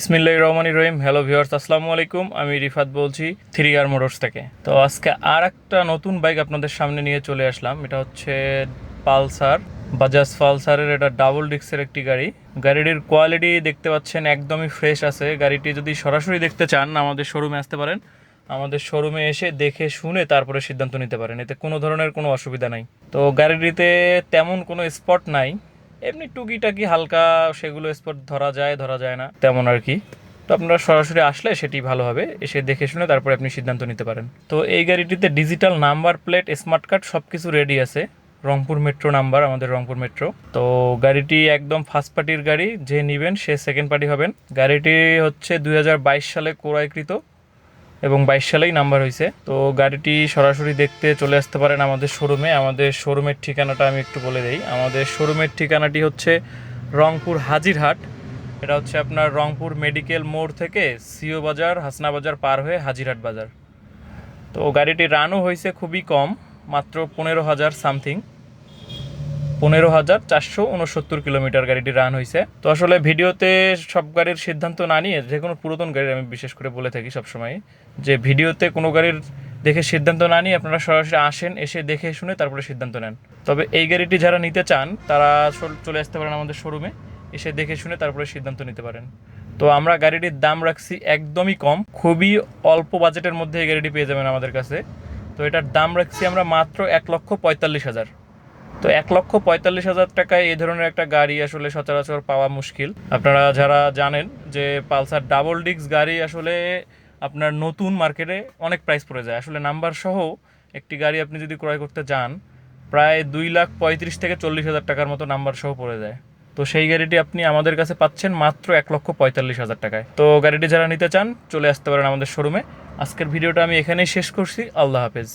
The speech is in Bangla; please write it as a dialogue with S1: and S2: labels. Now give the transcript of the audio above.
S1: বিসমিল্লাহ রহমান রহিম। হ্যালো ভিউয়ার্স আসসালামু আলাইকুম। আমি রিফাত বলছি থ্রি আর মোটরস থেকে। তো আজকে আর একটা নতুন বাইক আপনাদের সামনে নিয়ে চলে আসলাম। এটা হচ্ছে পালসার বাজাজ পালসারের এটা ডাবল ডিস্কের একটি গাড়ি। গাড়িটির কোয়ালিটি দেখতে পাচ্ছেন, একদমই ফ্রেশ আছে। গাড়িটি যদি সরাসরি দেখতে চান, আমাদের শোরুমে আসতে পারেন। আমাদের শোরুমে এসে দেখে শুনে তারপরে সিদ্ধান্ত নিতে পারেন। এতে কোনো ধরনের কোনো অসুবিধা নাই। তো গাড়িটিতে তেমন কোনো স্পট নাই। এমনি টুকিটাকি হালকা সেগুলো স্পট ধরা যায় ধরা যায় না, তেমন আর কি। তো আপনারা সরাসরি আসলে সেটি ভালো হবে, এসে দেখে শুনে তারপরে আপনি সিদ্ধান্ত নিতে পারেন। তো এই গাড়িটিতে digital number plate smart card সব কিছু রেডি আছে। রংপুর মেট্রো নাম্বার আমাদের রংপুর মেট্রো তো গাড়িটি একদম ফার্স্ট পার্টির গাড়ি, যে নেবেন সে সেকেন্ড পার্টি হবেন। গাড়িটি হচ্ছে দুই হাজার বাইশ সালে ক্রয়কৃত। এবং বাইশ সালেই নাম্বার হয়েছে। তো গাড়িটি সরাসরি দেখতে চলে আসতে পারেন আমাদের শোরুমে। আমাদের শোরুমের ঠিকানাটা আমি একটু বলে দিই। আমাদের শোরুমের ঠিকানাটি হচ্ছে রংপুর হাজিরহাট। এটা হচ্ছে আপনার রংপুর মেডিকেল মোড় থেকে সিও বাজার, হাসনা বাজার পার হয়ে হাজিরহাট বাজার। তো গাড়িটি রানও হয়েছে খুবই কম, মাত্র পনেরো হাজার সামথিং। পনেরো হাজার চারশো উনসত্তর কিলোমিটার গাড়িটি রান হয়েছে তো আসলে ভিডিওতে সব গাড়ির সিদ্ধান্ত না নিয়ে যে কোনো পুরাতন গাড়ির আমি বিশেষ করে বলে থাকি সবসময়, যে ভিডিওতে কোনো গাড়ির দেখে সিদ্ধান্ত না নিয়ে আপনারা সরাসরি আসেন, এসে দেখে শুনে তারপরে সিদ্ধান্ত নেন। তবে এই গাড়িটি যারা নিতে চান, তারা চল- আসতে পারেন আমাদের শোরুমে এসে দেখে শুনে তারপরে সিদ্ধান্ত নিতে পারেন। তো আমরা গাড়িটির দাম রাখছি একদমই কম, খুবই অল্প বাজেটের মধ্যে এই গাড়িটি পেয়ে যাবেন আমাদের কাছে। তো এটার দাম রাখছি আমরা মাত্র এক লক্ষ পঁয়তাল্লিশ হাজার। তো এক লক্ষ পঁয়তাল্লিশ হাজার টাকায় এই ধরনের একটা গাড়ি আসলে সচরাচর পাওয়া মুশকিল। আপনারা যারা জানেন যে পালসার ডাবল ডিস্ক গাড়ি আসলে আপনার নতুন মার্কেটে অনেক প্রাইস পড়ে যায়। আসলে নাম্বার সহ একটি গাড়ি আপনি যদি ক্রয় করতে যান, প্রায় দুই লাখ পঁয়ত্রিশ থেকে চল্লিশ হাজার টাকার মতো নাম্বার সহ পড়ে যায়। তো সেই গাড়িটি আপনি আমাদের কাছে পাচ্ছেন মাত্র এক লক্ষ পঁয়তাল্লিশ হাজার টাকায়। তো গাড়িটি যারা নিতে চান, চলে আসতে পারেন আমাদের শোরুমে আজকের ভিডিওটা আমি এখানেই শেষ করছি। আল্লাহ হাফেজ।